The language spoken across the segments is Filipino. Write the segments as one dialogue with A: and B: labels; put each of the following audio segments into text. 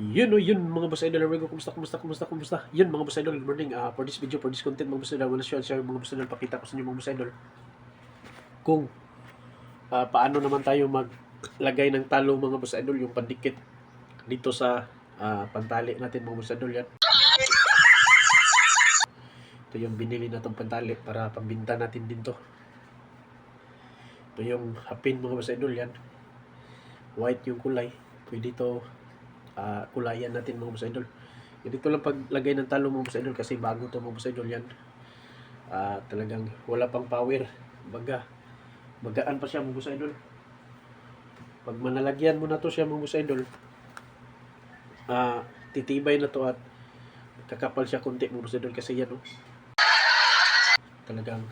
A: Yun o yun mga boss idol. Rigo, kumusta, kumusta, kumusta, kumusta? Yun mga boss idol. Good morning. Ah, for this video, for this content mga boss idol. Share, share mga boss idol. Pakita ko sa inyo mga boss idol. Kung ah, paano naman tayo maglagay ng talo mga boss idol. Yung pandikit dito sa ah, pantali natin mga boss idol yan. Ito yung binili na tong pantali para pambinta natin din to. Ito yung hapin mga boss idol yan. White yung kulay. Pwede to ah, kulayan natin mga boss idol. Ganito lang paglagay ng talo mga boss idol kasi bago to mga boss idol yan. Ah, talagang wala pang power. Baga, bagaan pa siya mga boss idol. Pag manalagyan mo na to siya mga boss idol, ah, titibay na to at kakapal siya konti mga boss idol kasi yan oh. Talagang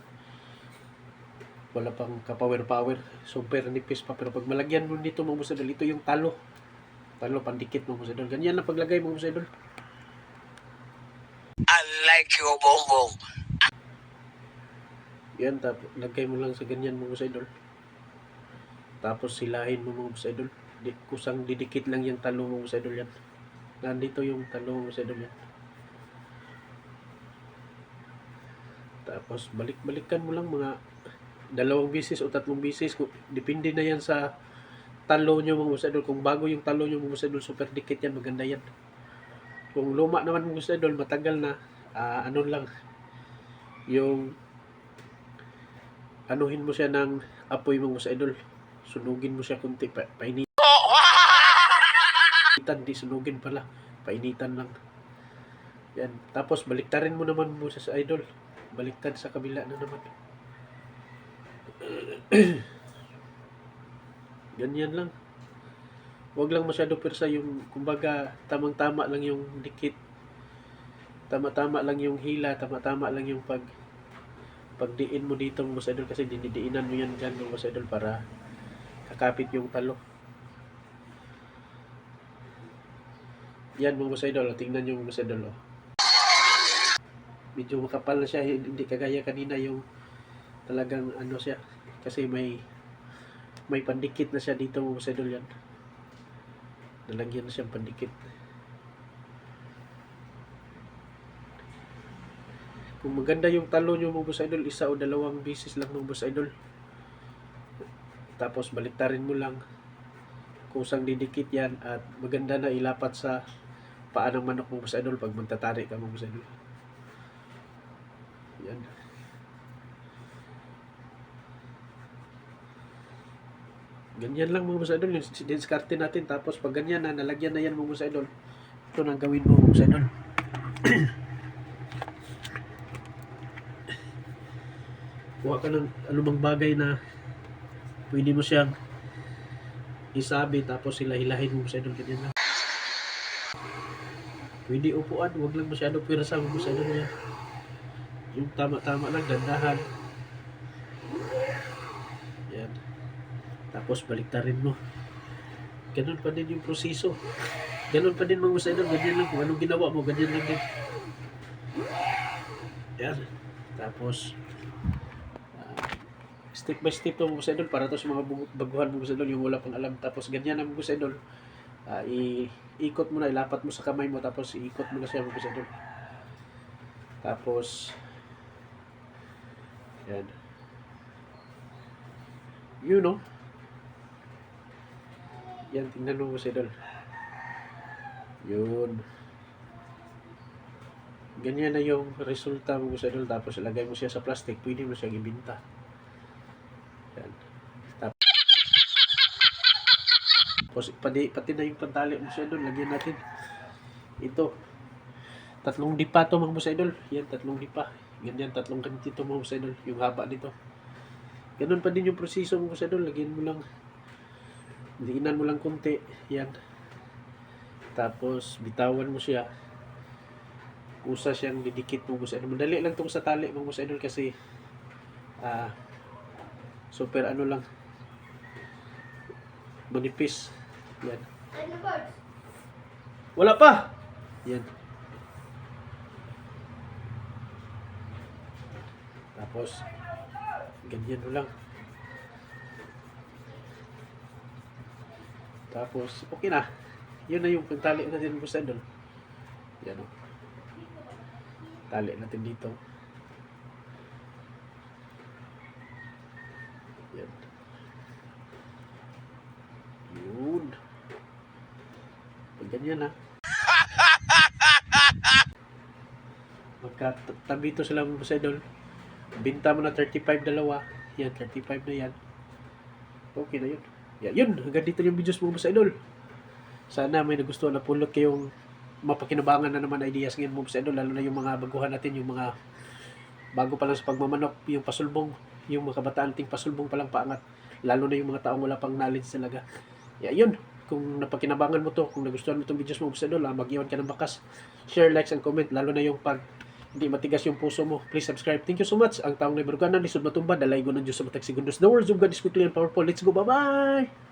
A: wala pang ka-power power. Super nipis pa pero pag malagyan mo nito mga boss idol, ito yung talo. Talo pandikit mga boss idol. Ganyan lang paglagay mga boss idol.
B: I like your bonbon.
A: Yan, tapos lagay mo lang sa ganyan mga boss idol. Tapos silahin mo boss idol. Di, kusang didikit lang yung talo mga boss idol yan. Nandito yung talo mga boss idol yan. Tapos balik-balikan mo lang mga dalawang bisis o tatlong bisis. Depende na yan sa talo nyo mga boss idol. Kung bago yung talo nyo mga boss idol, super dikit yan, maganda yan. Kung luma naman mga boss idol, matagal na, ah, ano lang, yung anuhin mo siya ng apoy mga boss idol. Sunugin mo siya kunti, pa, painitan, di sunugin pala, painitan lang. Yan. Tapos baliktarin mo naman mo sa idol. Baliktad sa kabila na naman. Ganyan lang. Huwag lang masyado persa yung, kumbaga, tamang-tama lang yung dikit. Tama-tama lang yung hila, tama-tama lang yung pag pagdiin mo dito mga boss idol kasi dinidiinan mo yan dyan mga boss idol para kakapit yung talo. Yan mga boss idol, tingnan nyo mga boss idol. Oh. Medyo makapal na siya, hindi kagaya kanina yung talagang ano siya kasi may may pandikit na siya dito boss idol yan. Nalagyan na siyang pandikit. Kung maganda yung talo nyo mga boss idol, isa o dalawang bisis lang mga boss idol. Tapos baliktarin mo lang kusang didikit yan at maganda na ilapat sa paa ng manok mga boss idol pag magtatari ka mga boss idol. Yan. Ganyan lang mga boss idol, yung diskarte natin. Tapos pag ganyan na, nalagyan na yan mga boss idol. Ito na ang gawin mo mga boss idol. kuha ka ng anumang bagay na pwede mo siyang isabi tapos sila hilahin mo sa idol ganyan lang. Pwede upuan, huwag lang masyado mo sa idol yan. Yung tama-tama lang, dandahan. Yan. Tapos baliktarin mo. Ganun pa din yung proseso. Ganun pa din mga sa idol, ganyan lang. Kung anong ginawa mo, ganyan lang din. Yan. Tapos, step by step to mga idol para to sa mga baguhan mga idol yung wala pang alam tapos ganyan ang mga idol Ah, i ikot mo na ilapat mo sa kamay mo tapos iikot mo na siya mga idol tapos yan you know yan tingnan mo mga idol yun ganyan na yung resulta mga idol tapos ilagay mo siya sa plastic pwede mo siya ibinta yan. Tapos pati, pati na yung pantali mo sa idol, lagyan natin. Ito. Tatlong dipa to mga boss idol. Yan, tatlong dipa. Ganyan, tatlong ganito mga boss idol. Yung haba nito. Ganun pa din yung proseso mga boss idol. Lagyan mo lang. Diinan mo lang konti. Yan. Tapos, bitawan mo siya. Usa siyang didikit mga boss idol. Madali lang itong sa tali mga boss idol kasi ah super ano lang manipis yan wala pa yan tapos ganyan mo lang tapos okay na Yun na yung pagtali natin mga boss idol. Yan o. Tali natin dito. Yan. Yun. Pag ganyan ha. Magkatabi to sila mga boss idol. Binta mo na 35 dalawa. Yan, 35 na yan. Okay na yun. Yan, yun. Hanggang dito yung videos mga boss idol. Sana may nagustuhan na pulot kayong mapakinabangan na naman ideas ngayon mo sa idol, lalo na yung mga baguhan natin, yung mga bago pa lang sa pagmamanok, yung pasulbong, yung mga kabataan ting pasulbong pa lang paangat, lalo na yung mga taong wala pang knowledge talaga. Yeah, yun. Kung napakinabangan mo to, kung nagustuhan mo itong videos mo sa idol, ah, mag-iwan ka ng bakas, share, likes, and comment, lalo na yung pag hindi matigas yung puso mo, please subscribe. Thank you so much. Ang taong na Baruganan, lisod matumba, dalay ko ng Diyos sa matag segundos. The words of God is quickly and powerful. Let's go, bye-bye!